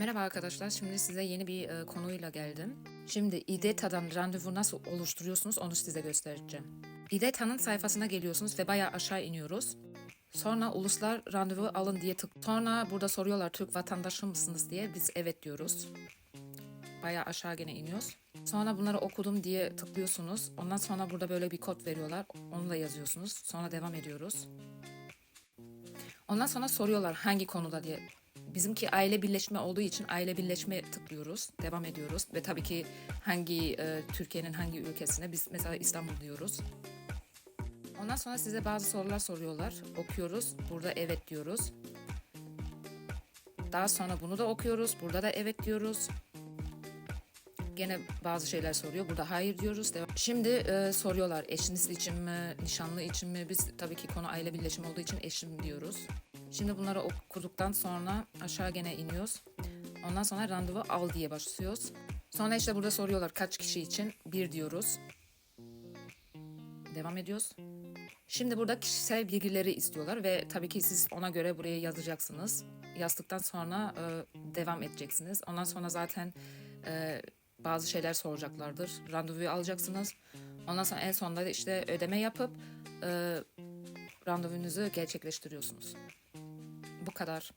Merhaba arkadaşlar. Şimdi size yeni bir e, konuyla geldim. Şimdi İDETA'dan randevu nasıl oluşturuyorsunuz onu size göstereceğim. İDETA'nın sayfasına geliyorsunuz ve bayağı aşağı iniyoruz. Sonra uluslar randevu alın diye tık. Sonra burada soruyorlar Türk vatandaşı mısınız diye. Biz evet diyoruz. Bayağı aşağı gene iniyoruz. Sonra bunları okudum diye tıklıyorsunuz. Ondan sonra burada böyle bir kod veriyorlar. Onu da yazıyorsunuz. Sonra devam ediyoruz. Ondan sonra soruyorlar hangi konuda diye. Bizimki aile birleşme olduğu için aile birleşme tıklıyoruz. Devam ediyoruz. Ve tabii ki hangi e, Türkiye'nin hangi ülkesine biz mesela İstanbul diyoruz. Ondan sonra size bazı sorular soruyorlar. Okuyoruz. Burada evet diyoruz. Daha sonra bunu da okuyoruz. Burada da evet diyoruz. Gene bazı şeyler soruyor. Burada hayır diyoruz. Şimdi e, soruyorlar eşiniz için mi, nişanlı için mi? Biz tabii ki konu aile birleşimi olduğu için eşim diyoruz. Şimdi bunları okuduktan sonra aşağı gene iniyoruz. Ondan sonra randevu al diye başlıyoruz. Sonra işte burada soruyorlar kaç kişi için? Bir diyoruz. Devam ediyoruz. Şimdi burada kişisel bilgileri istiyorlar ve tabii ki siz ona göre buraya yazacaksınız. Yazdıktan sonra e, devam edeceksiniz. Ondan sonra zaten e, bazı şeyler soracaklardır. Randevuyu alacaksınız. Ondan sonra en sonunda da işte ödeme yapıp e, randevunuzu gerçekleştiriyorsunuz. Kadar.